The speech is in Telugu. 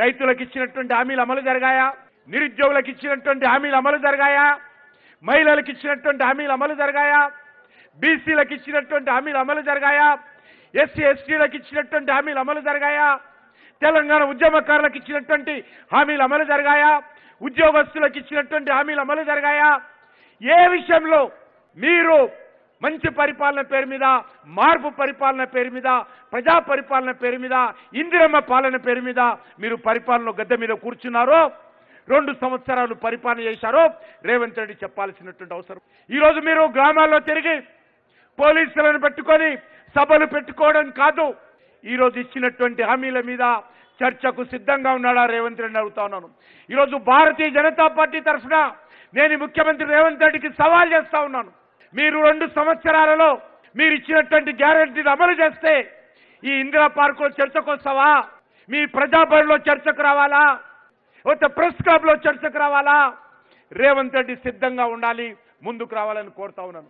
రైతులకు ఇచ్చినటువంటి హామీలు అమలు జరగాయా? నిరుద్యోగులకు ఇచ్చినటువంటి హామీలు అమలు జరగాయా? మహిళలకు ఇచ్చినటువంటి హామీలు అమలు జరగాయా? బీసీలకు ఇచ్చినటువంటి హామీలు అమలు జరగాయా? ఎస్సీ ఎస్టీలకు ఇచ్చినటువంటి హామీలు అమలు జరగాయా? తెలంగాణ ఉద్యమకారులకు ఇచ్చినటువంటి హామీలు అమలు జరగాయా? ఉద్యోగస్తులకు ఇచ్చినటువంటి హామీలు అమలు జరగాయా? ఏ విషయంలో మీరు మంచి పరిపాలన పేరు మీద మార్పు పరిపాలన పేరు మీద ప్రజా పరిపాలన పేరు మీద ఇందిరమ్మ పాలన పేరు మీద మీరు పరిపాలన గద్దె మీద కూర్చున్నారో రెండు సంవత్సరాలు పరిపాలన చేశారో రేవంత్ రెడ్డి చెప్పాల్సినటువంటి అవసరం. ఈరోజు మీరు గ్రామాల్లో తిరిగి పోలీసులను పెట్టుకొని సభలు పెట్టుకోవడం కాదు. ఈరోజు ఇచ్చినటువంటి హామీల మీద చర్చకు సిద్ధంగా ఉన్నాడా రేవంత్ రెడ్డి అడుగుతా ఉన్నాను. ఈరోజు భారతీయ జనతా పార్టీ తరఫున నేను ముఖ్యమంత్రి రేవంత్ రెడ్డికి సవాల్ చేస్తా ఉన్నాను. మీరు రెండు సంవత్సరాలలో మీరు ఇచ్చినటువంటి గ్యారంటీని అమలు చేస్తే ఈ ఇందిరా పార్కులో చర్చకు వస్తావా? మీ ప్రజాబడిలో చర్చకు రావాలా? లేకపోతే ప్రెస్ క్లబ్లో చర్చకు రావాలా? రేవంత్ రెడ్డి సిద్ధంగా ఉండాలి ముందుకు రావాలని కోరుతా ఉన్నాను.